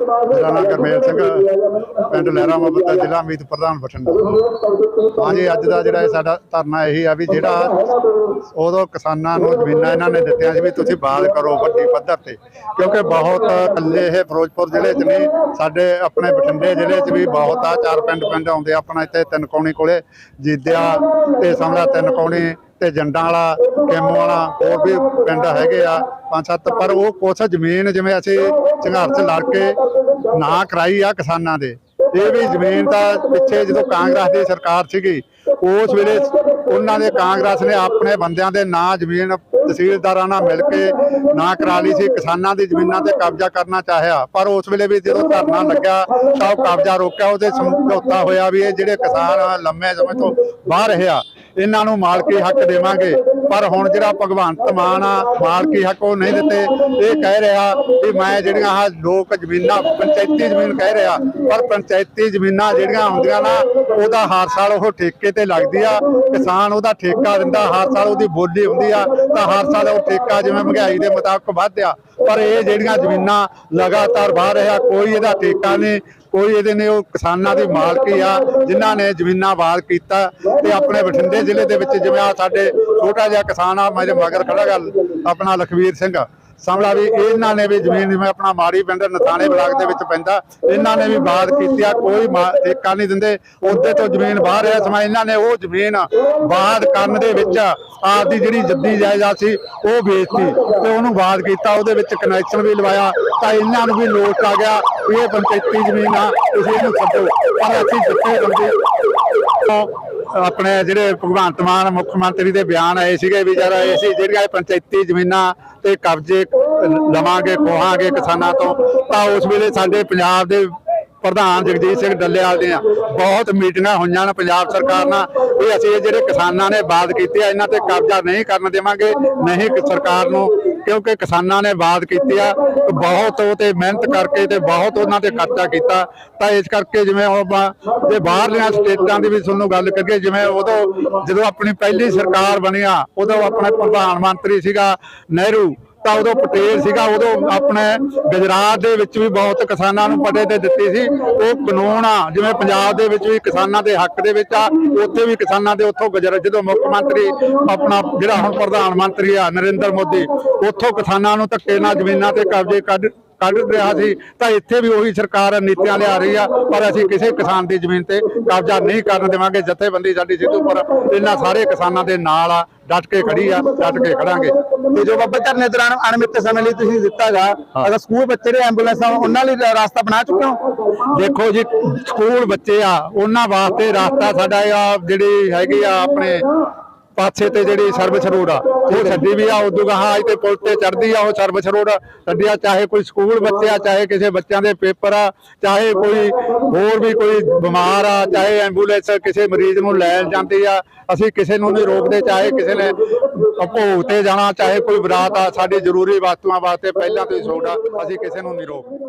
ਮੇਰਾ ਨਾਮ ਗਰਮੇਲ ਸਿੰਘ, ਪਿੰਡ ਲਹਿਰਾ ਮੁਹੱਬਤ ਜ਼ਿਲ੍ਹਾ ਅਮੀਤ ਪ੍ਰਧਾਨ ਬਠਿੰਡਾ। ਹਾਂਜੀ, ਅੱਜ ਦਾ ਜਿਹੜਾ ਸਾਡਾ ਧਰਨਾ ਇਹੀ ਆ ਵੀ ਜਿਹੜਾ ਉਦੋਂ ਕਿਸਾਨਾਂ ਨੂੰ ਜ਼ਮੀਨਾਂ ਇਹਨਾਂ ਨੇ ਦਿੱਤੀਆਂ ਸੀ ਵੀ ਤੁਸੀਂ ਬਾਲ ਕਰੋ ਵੱਡੀ ਪੱਧਰ ਤੇ, ਕਿਉਂਕਿ ਬਹੁਤ ਇਕੱਲੇ ਇਹ ਫਿਰੋਜ਼ਪੁਰ ਜ਼ਿਲ੍ਹੇ 'ਚ ਨਹੀਂ, ਸਾਡੇ ਆਪਣੇ ਬਠਿੰਡੇ ਜ਼ਿਲ੍ਹੇ 'ਚ ਵੀ ਬਹੁਤ ਆ, ਚਾਰ ਪਿੰਡ ਪਿੰਡ ਆਉਂਦੇ ਆਪਣਾ ਇੱਥੇ ਤਿੰਨ ਕੌਣੀ ਕੋਲੇ, ਜੀਦਿਆ ਤੇ ਸਮਰਾ ਤਿੰਨ ਕੌਣੀ ਤੇ ਜੰਡਾਂ ਵਾਲਾ, ਕੈਮੋ ਵਾਲਾ, ਹੋਰ ਵੀ ਪਿੰਡ ਹੈਗੇ ਆ, ਪੰਜ ਸੱਤ, ਪਰ ਉਹ ਕੁਛ ਜ਼ਮੀਨ ਜਿਵੇਂ ਅਸੀਂ ਸੰਘਰਸ਼ ਲੜ ਕੇ ਨਾ ਕਰਾਈ ਆ ਕਿਸਾਨਾਂ ਦੇ। ਇਹ ਵੀ ਜ਼ਮੀਨ ਤਾਂ ਪਿੱਛੇ ਜਦੋਂ ਕਾਂਗਰਸ ਦੀ ਸਰਕਾਰ ਸੀਗੀ, ਉਸ ਵੇਲੇ ਉਹਨਾਂ ਦੇ ਕਾਂਗਰਸ ਨੇ ਆਪਣੇ ਬੰਦਿਆਂ ਦੇ ਨਾਂ ਜ਼ਮੀਨ ਤਹਿਸੀਲਦਾਰਾਂ ਨਾਲ ਮਿਲ ਕੇ ਨਾ ਕਰਾ ਲਈ ਸੀ, ਕਿਸਾਨਾਂ ਦੀ ਜ਼ਮੀਨਾਂ ਤੇ ਕਬਜ਼ਾ ਕਰਨਾ ਚਾਹਿਆ। ਪਰ ਉਸ ਵੇਲੇ ਵੀ ਜਦੋਂ ਧਰਨਾ ਲੱਗਿਆ, ਤਾਂ ਉਹ ਕਬਜ਼ਾ ਰੋਕਿਆ, ਉਹਦੇ ਸਮਝੌਤਾ ਹੋਇਆ ਵੀ ਇਹ ਜਿਹੜੇ ਕਿਸਾਨ ਲੰਮੇ ਸਮੇਂ ਤੋਂ ਬਾਹਰ ਰਿਹਾ ਇਹਨਾਂ ਨੂੰ ਮਾਲਕੀ ਹੱਕ ਦੇਵਾਂਗੇ। ਪਰ ਹੁਣ ਜਿਹੜਾ ਭਗਵੰਤ ਮਾਨ ਆ, ਮਾਲਕੀ ਹੱਕ ਉਹ ਨਹੀਂ ਦਿੱਤੇ। ਇਹ ਕਹਿ ਰਿਹਾ ਵੀ ਮੈਂ ਜਿਹੜੀਆਂ ਆਹ ਲੋਕ ਜ਼ਮੀਨਾਂ, ਪੰਚਾਇਤੀ ਜ਼ਮੀਨ ਕਹਿ ਰਿਹਾ, ਪਰ ਪੰਚਾਇਤੀ ਜ਼ਮੀਨਾਂ ਜਿਹੜੀਆਂ ਹੁੰਦੀਆਂ ਨਾ, ਉਹਦਾ ਹਰ ਸਾਲ ਉਹ ਠੇਕੇ ਤੇ ਲੱਗਦੀ ਆ। ਕਿਸਾਨ ਉਹਦਾ ਠੇਕਾ ਦਿੰਦਾ, ਹਰ ਸਾਲ ਉਹਦੀ ਬੋਲੀ ਹੁੰਦੀ ਆ, ਤਾਂ ਹਰ ਸਾਲ ਉਹ ਠੇਕਾ ਜਿਵੇਂ ਮਹਿੰਗਾਈ ਦੇ ਮੁਤਾਬਕ ਵਧਿਆ। ਪਰ ਇਹ ਜਿਹੜੀਆਂ ਜ਼ਮੀਨਾਂ ਲਗਾਤਾਰ ਵਾਹ ਰਿਹਾ, ਕੋਈ ਇਹਦਾ ਠੇਕਾ ਨਹੀਂ, ਕੋਈ ਇਹਦੇ ਨੇ ਉਹ ਕਿਸਾਨਾਂ ਦੀ ਮਾਲਕੀ ਆ, ਜਿਨ੍ਹਾਂ ਨੇ ਜ਼ਮੀਨਾਂ ਬਾਦ ਕੀਤਾ ਤੇ ਆਪਣੇ ਬਠਿੰਡੇ ਜ਼ਿਲ੍ਹੇ ਦੇ ਵਿੱਚ ਜਿਵੇਂ ਆ ਸਾਡੇ ਛੋਟਾ ਜਿਹਾ ਕਿਸਾਨ ਆ ਮੇਰੇ ਮਗਰ ਖੜਾ ਗੱਲ ਆਪਣਾ ਲਖਵੀਰ ਸਿੰਘ ਸਾਹਮਣਾ ਵੀ ਇਹਨਾਂ ਨੇ ਵੀ ਜ਼ਮੀਨ ਜਿਵੇਂ ਆਪਣਾ ਮਾੜੀ ਪਿੰਡ ਨਥਾਣੇ ਬਲਾਕ ਦੇ ਵਿੱਚ ਪੈਂਦਾ, ਇਹਨਾਂ ਨੇ ਵੀ ਬਾਦ ਕੀਤੀ ਆ, ਕੋਈ ਠੇਕਾ ਨਹੀਂ ਦਿੰਦੇ, ਉਹਦੇ ਤੋਂ ਜ਼ਮੀਨ ਬਾਹਰ ਰਿਹਾ ਸਮਾਂ ਇਹਨਾਂ ਨੇ ਉਹ ਜ਼ਮੀਨ ਬਾਦ ਕਰਨ ਦੇ ਵਿੱਚ ਆਪਦੀ ਜਿਹੜੀ ਜੱਦੀ ਜਾਇਦਾਦ ਸੀ, ਉਹ ਵੇਚਤੀ ਤੇ ਉਹਨੂੰ ਬਾਦ ਕੀਤਾ, ਉਹਦੇ ਵਿੱਚ ਕਨੈਕਸ਼ਨ ਵੀ ਲਵਾਇਆ, ਤਾਂ ਇਹਨਾਂ ਨੂੰ ਵੀ ਲੋਕ ਆ ਗਿਆ ਇਹ ਪੰਚਾਇਤੀ ਜ਼ਮੀਨ ਆ, ਤੁਸੀਂ ਇਹਨੂੰ ਛੱਡੋ। ਪਰ ਅਸੀਂ ਜਿੱਥੇ ਬੰਦੇ ਆਪਣੇ ਜਿਹੜੇ ਭਗਵੰਤ ਮਾਨ, ਮੁੱਖ ਮੰਤਰੀ ਦੇ ਬਿਆਨ ਆਏ ਸੀਗੇ ਵੀ ਜਰਾ ਅਸੀਂ ਜਿਹੜੀਆਂ ਪੰਚਾਇਤੀ ਜ਼ਮੀਨਾਂ ਤੇ ਕਬਜ਼ੇ ਲਵਾਂਗੇ, ਖੋਹਾਂਗੇ ਕਿਸਾਨਾਂ ਤੋਂ, ਤਾਂ ਉਸ ਵੇਲੇ ਸਾਡੇ ਪੰਜਾਬ ਦੇ ਪ੍ਰਧਾਨ ਜਗਜੀਤ ਸਿੰਘ ਡੱਲੇਵਾਲ ਦੀਆਂ ਬਹੁਤ ਮੀਟਿੰਗਾਂ ਹੋਈਆਂ ਨੇ ਪੰਜਾਬ ਸਰਕਾਰ ਨਾਲ, ਵੀ ਅਸੀਂ ਇਹ ਜਿਹੜੇ ਕਿਸਾਨਾਂ ਨੇ ਬਾਤ ਕੀਤੀ ਆ, ਇਹਨਾਂ ਤੇ ਕਬਜ਼ਾ ਨਹੀਂ ਕਰਨ ਦੇਵਾਂਗੇ, ਨਹੀਂ ਸਰਕਾਰ ਨੂੰ ਕਿਉਂਕਿ ਕਿਸਾਨਾਂ ਨੇ ਬਾਤ ਕੀਤੀ ਆ ਬਹੁਤ ਉਹ ਤੇ ਮਿਹਨਤ ਕਰਕੇ ਤੇ ਬਹੁਤ ਉਹਨਾਂ ਤੇ ਖਰਚਾ ਕੀਤਾ। ਤਾਂ ਇਸ ਕਰਕੇ ਜਿਵੇਂ ਉਹ ਆਪਾਂ ਜੇ ਬਾਹਰਲੀਆਂ ਸਟੇਟਾਂ ਦੀ ਵੀ ਤੁਹਾਨੂੰ ਗੱਲ ਕਰੀਏ, ਜਿਵੇਂ ਉਦੋਂ ਜਦੋਂ ਆਪਣੀ ਪਹਿਲੀ ਸਰਕਾਰ ਬਣਿਆ ਉਦੋਂ ਆਪਣੇ ਪ੍ਰਧਾਨ ਮੰਤਰੀ ਸੀਗਾ ਨਹਿਰੂ। ਤਾਂ ਉਦੋਂ ਪਟੇਲ ਸੀਗਾ, ਉਦੋਂ ਆਪਣੇ ਗੁਜਰਾਤ ਦੇ ਵਿੱਚ ਵੀ ਬਹੁਤ ਕਿਸਾਨਾਂ ਨੂੰ ਪਟੇ ਤੇ ਦਿੱਤੀ ਸੀ। ਉਹ ਕਾਨੂੰਨ ਆ, ਜਿਵੇਂ ਪੰਜਾਬ ਦੇ ਵਿੱਚ ਵੀ ਕਿਸਾਨਾਂ ਦੇ ਹੱਕ ਦੇ ਵਿੱਚ ਆ, ਉੱਥੇ ਵੀ ਕਿਸਾਨਾਂ ਦੇ ਉੱਥੋਂ ਗੁਜਰ, ਜਦੋਂ ਮੁੱਖ ਮੰਤਰੀ ਆਪਣਾ ਜਿਹੜਾ ਹੁਣ ਪ੍ਰਧਾਨ ਮੰਤਰੀ ਆ ਨਰਿੰਦਰ ਮੋਦੀ, ਉੱਥੋਂ ਕਿਸਾਨਾਂ ਨੂੰ ਧੱਕੇ ਨਾਲ ਜ਼ਮੀਨਾਂ ਤੇ ਕਬਜ਼ੇ ਕੱਢ ਕੱਢ ਰਿਹਾ ਸੀ ਤਾਂ ਇੱਥੇ ਵੀ ਉਹੀ ਸਰਕਾਰ ਨੀਤੀਆਂ ਲਿਆ ਰਹੀ ਆ ਪਰ ਅਸੀਂ ਕਿਸੇ ਕਿਸਾਨ ਦੀ ਜ਼ਮੀਨ ਤੇ ਕਬਜ਼ਾ ਨਹੀਂ ਕਰਨ ਦੇਵਾਂਗੇ। ਜਥੇਬੰਦੀ ਸਾਡੀ ਸਿੱਧੂ ਪਰ ਇਹਨਾਂ ਸਾਰੇ ਕਿਸਾਨਾਂ ਦੇ ਨਾਲ ਆ ਡਟ ਕੇ ਖੜੀ ਆ ਡਟ ਕੇ ਖੜਾਂਗੇ। ਤੇ ਜੋ ਬਾਬਾ ਧਰਨੇ ਦੌਰਾਨ ਅਣਮਿੱਥੇ ਸਮੇਂ ਲਈ ਤੁਸੀਂ ਦਿੱਤਾਗਾ ਅਗਰ ਸਕੂਲ ਬੱਚੇ ਦੇ ਐਂਬੂਲੈਂਸਾਂ ਉਹਨਾਂ ਲਈ ਰਾਸਤਾ ਬਣਾ ਚੁੱਕੇ ਹੋ? ਦੇਖੋ ਜੀ ਸਕੂਲ ਬੱਚੇ ਆ ਉਹਨਾਂ ਵਾਸਤੇ ਰਸਤਾ ਸਾਡਾ ਆ ਜਿਹੜੀ ਹੈਗੀ ਆ ਆਪਣੇ ਪਾਸੇ ਤੇ ਜਿਹੜੀ ਸਰਵਿਸ ਰੋਡ ਆ, ਉਹ ਛੱਡੀ ਵੀ ਆ, ਉਦੋਂ ਗਾਹਾਂ ਤੇ ਪੁਲ ਤੇ ਚੜਦੀ ਆ, ਉਹ ਸਰਵਿਸ ਰੋਡ ਛੱਡੀ ਆ ਚਾਹੇ ਕੋਈ ਸਕੂਲ ਬੱਚੇ ਆ ਚਾਹੇ ਕਿਸੇ ਬੱਚਿਆਂ ਦੇ ਪੇਪਰ ਆ, ਚਾਹੇ ਕੋਈ ਹੋਰ ਵੀ ਕੋਈ ਬਿਮਾਰ ਆ, ਚਾਹੇ ਐਂਬੂਲੈਂਸ ਕਿਸੇ ਮਰੀਜ਼ ਨੂੰ ਲੈਣ ਜਾਂਦੀ ਆ, ਅਸੀਂ ਕਿਸੇ ਨੂੰ ਨਹੀਂ ਰੋਕਦੇ, ਚਾਹੇ ਕਿਸੇ ਨੇ ਭੋਗ ਤੇ ਜਾਣਾ, ਚਾਹੇ ਕੋਈ ਬਰਾਤ ਆ, ਸਾਡੀ ਜ਼ਰੂਰੀ ਵਸਤੂਆਂ ਵਾਸਤੇ ਪਹਿਲਾਂ ਤੋਂ ਹੀ ਛੋੜ ਆ, ਅਸੀਂ ਕਿਸੇ ਨੂੰ ਨਹੀਂ ਰੋਕਦੇ।